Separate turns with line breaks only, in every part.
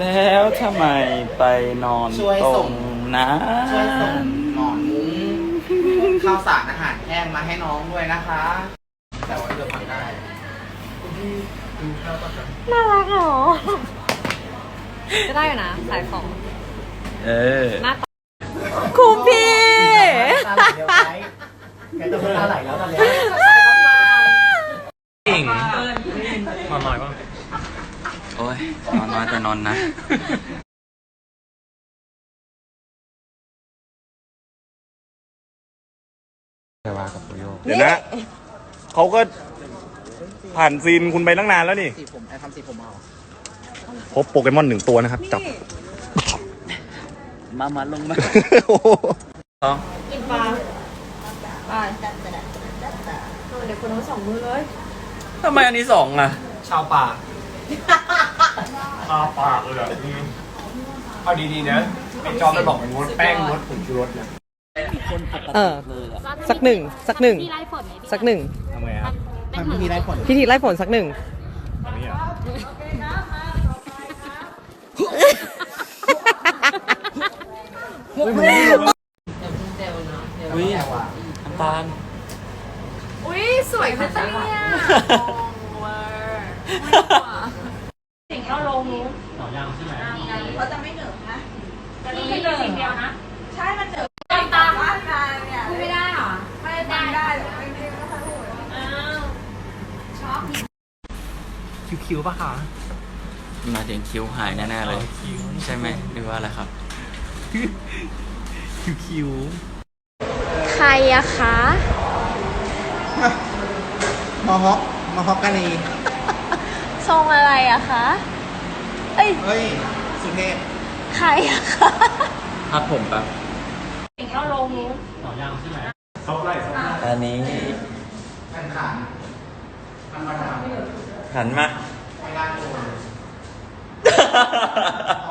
แล้วทำไมไปนอน
ช่วย
ตร
ส่
ง
ง
นั้น
ช่วยส่งหมอนมุ้งข้าวสารอาหารแห้งมาให้น้องด้วยนะคะ แต่ว่าเลือกทำได้
น่ารักเหรอ ก็ได้อยู่นะขายของ
เออ
หน้าตาคุณพี่
ตาไหลเดียวไปแกจะเป็นตาไหลแล้วตอนเนี้ย
เก่งนอนน้อยป่ะ
โอ้ยนอนน้อยแต่นอนนะ
แต่ว่ากับโย
เดี๋ยวนะเขาก็ผ่านซีนคุณไปตั้งนานแล้วนี่
สีผมไอ้ทำสีผมเอา
พบโปเกมอนหนึ่งตัวนะครับจับ
มามาลงมา
โอ้โห
ต้อง
กินปลาไปเดี๋ยวคนน้องสองมือเลย
ทำไมอันนี้สองอะ
ชาวป่า
อาปากเลยอะเอาดีๆนะไอ้จอมมันบอกมันงดแป้งงดผงชูรสนะ
เออ สักหนึ่งสักหนึ่งสักหนึ่ง
ทำไงครับ
มันไม่มีไรผล
พิธีไล่ฝนสักหนึ่ง
อันนี้อะ
อุ้ยน้ำตาล
อุ้ยสวยค่ะเนี่ยสิ่งเราลงนู้น
ต่อย่างใช่ไหม
เขาจะไม่เหนือนะจะ มีแค่สิ่งเดียวนะ ใช่ มันเหนือตามตามเนี่ยพูดไม่ได้หรอ ไม่ได้ได้ไม่ได้ก็พูดอ้าวชอบ
คิวๆป่ะคะ
มาถึงคิวหายแน่ๆเลย ใช่ไหมหรือว่าอะไรครับ
คิว
ใครอะคะ
มอฮอกมอฮอกกานี
ทรงอะไรอะคะ เอ้ย
เฮ้ย สุเทพ
ใครอะคะ
พัดผมแป๊บ
สิ่งเราลงนู้น
ต่อย่างใช่ไหม
อันนี้
ขันขันมันมาทำ
หันมา
ไม่ได้โ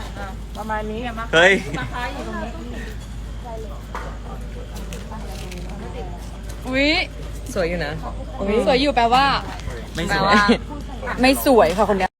อ น
เฮ้ย
อุ้ยสวยอยู่นะ
สวยอยู่แปลว่า
ไม่
แป
ส
ล
วย
ว่าไม่สวยค่ะคนเนี้ย